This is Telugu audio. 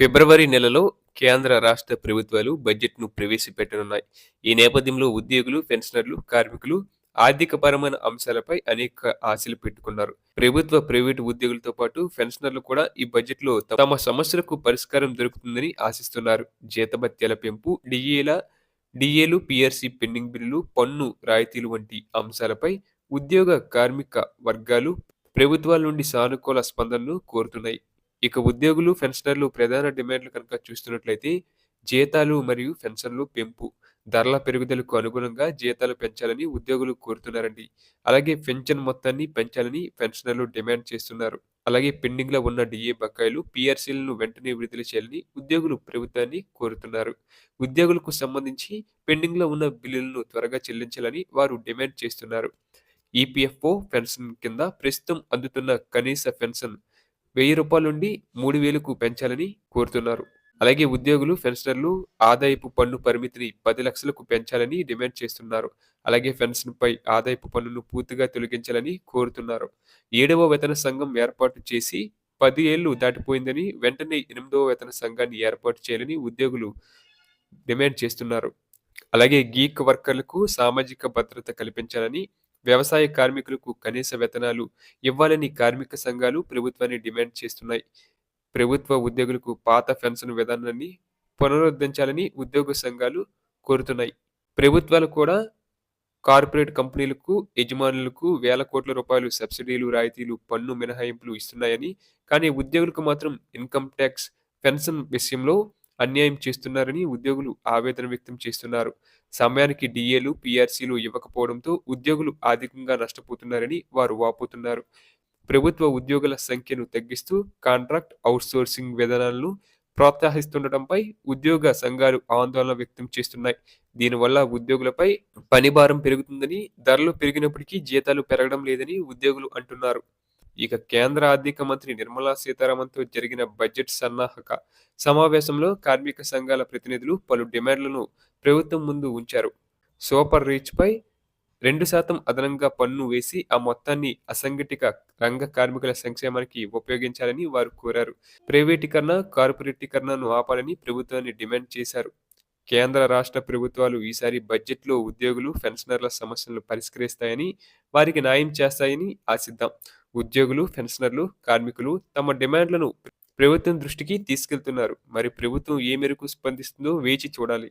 ఫిబ్రవరి నెలలో కేంద్ర రాష్ట్ర ప్రభుత్వాలు బడ్జెట్ను ప్రవేశపెట్టనున్నాయి. ఈ నేపథ్యంలో ఉద్యోగులు పెన్షనర్లు కార్మికులు ఆర్థికపరమైన అంశాలపై అనేక ఆశలు పెట్టుకున్నారు. ప్రభుత్వ ప్రైవేటు ఉద్యోగులతో పాటు పెన్షనర్లు కూడా ఈ బడ్జెట్లో తమ సమస్యలకు పరిష్కారం దొరుకుతుందని ఆశిస్తున్నారు. జీతభత్యాల పెంపు డిఏల డిఏలు పిఆర్సి పెండింగ్ బిల్లులు పన్ను రాయితీలు వంటి అంశాలపై ఉద్యోగ కార్మిక వర్గాలు ప్రభుత్వాల నుండి సానుకూల స్పందనను కోరుతున్నాయి. ఇక ఉద్యోగులు పెన్షనర్లు ప్రధాన డిమాండ్లు కనుక చూస్తున్నట్లయితే జీతాలు మరియు పెన్షన్లు పెంపు ధరల పెరుగుదలకు అనుగుణంగా జీతాలు పెంచాలని ఉద్యోగులు కోరుతున్నారండి. అలాగే పెన్షన్ మొత్తాన్ని పెంచాలని పెన్షనర్లు డిమాండ్ చేస్తున్నారు. అలాగే పెండింగ్లో ఉన్న డిఏ బకాయిలు పిఆర్సీలను వెంటనే విడుదల చేయాలని ఉద్యోగులు ప్రభుత్వాన్ని కోరుతున్నారు. ఉద్యోగులకు సంబంధించి పెండింగ్లో ఉన్న బిల్లులను త్వరగా చెల్లించాలని వారు డిమాండ్ చేస్తున్నారు. ఈపీఎఫ్ఓ పెన్షన్ కింద ప్రస్తుతం అందుతున్న కనీస పెన్షన్ వెయ్యి రూపాయల నుండి మూడు వేలకు పెంచాలని కోరుతున్నారు. అలాగే ఉద్యోగులు పెన్షనర్లు ఆదాయపు పన్ను పరిమితిని పది లక్షలకు పెంచాలని డిమాండ్ చేస్తున్నారు. అలాగే పెన్షన్ పై ఆదాయపు పన్నును పూర్తిగా తొలగించాలని కోరుతున్నారు. ఏడవ వేతన సంఘం ఏర్పాటు చేసి పది ఏళ్ళు దాటిపోయిందని వెంటనే ఎనిమిదవ వేతన సంఘాన్ని ఏర్పాటు చేయాలని ఉద్యోగులు డిమాండ్ చేస్తున్నారు. అలాగే గీక్ వర్కర్లకు సామాజిక భద్రత కల్పించాలని వ్యవసాయ కార్మికులకు కనీస వేతనాలు ఇవ్వాలని కార్మిక సంఘాలు ప్రభుత్వాన్ని డిమాండ్ చేస్తున్నాయి. ప్రభుత్వ ఉద్యోగులకు పాత పెన్షన్ విధానాన్ని పునరుద్ధరించాలని ఉద్యోగ సంఘాలు కోరుతున్నాయి. ప్రభుత్వాలు కూడా కార్పొరేట్ కంపెనీలకు యజమానులకు వేల కోట్ల రూపాయలు సబ్సిడీలు రాయితీలు పన్ను మినహాయింపులు ఇస్తున్నాయని కానీ ఉద్యోగులకు మాత్రం ఇన్కమ్ ట్యాక్స్ పెన్షన్ విషయంలో అన్యాయం చేస్తున్నారని ఉద్యోగులు ఆవేదన వ్యక్తం చేస్తున్నారు. సమయానికి డిఏలు పిఆర్సీలు ఇవ్వకపోవడంతో ఉద్యోగులు ఆర్థికంగా నష్టపోతున్నారని వారు వాపోతున్నారు. ప్రభుత్వ ఉద్యోగుల సంఖ్యను తగ్గిస్తూ కాంట్రాక్ట్ అవుట్సోర్సింగ్ విధానాలను ప్రోత్సహిస్తుండటంపై ఉద్యోగ సంఘాలు ఆందోళన వ్యక్తం చేస్తున్నాయి. దీనివల్ల ఉద్యోగులపై పనిభారం పెరుగుతుందని ధరలు పెరిగినప్పటికీ జీతాలు పెరగడం లేదని ఉద్యోగులు అంటున్నారు. ఇక కేంద్ర ఆర్థిక మంత్రి నిర్మలా సీతారామన్తో జరిగిన బడ్జెట్ సన్నాహక సమావేశంలో కార్మిక సంఘాల ప్రతినిధులు పలు డిమాండ్లను ప్రభుత్వం ముందు ఉంచారు. సూపర్ రీచ్ పై రెండు శాతం అదనంగా పన్ను వేసి ఆ మొత్తాన్ని అసంఘటిత రంగ కార్మికుల సంక్షేమానికి ఉపయోగించాలని వారు కోరారు. ప్రైవేటీకరణ కార్పొరేటీకరణను ఆపాలని ప్రభుత్వాన్ని డిమాండ్ చేశారు. కేంద్ర రాష్ట్ర ప్రభుత్వాలు ఈసారి బడ్జెట్లో ఉద్యోగులు పెన్షనర్ల సమస్యలను పరిష్కరిస్తాయని వారికి న్యాయం చేస్తాయని ఆశిద్దాం. ఉద్యోగులు పెన్షనర్లు కార్మికులు తమ డిమాండ్లను ప్రభుత్వం దృష్టికి తీసుకెళ్తున్నారు. మరి ప్రభుత్వం ఏ మేరకు స్పందిస్తుందో వేచి చూడాలి.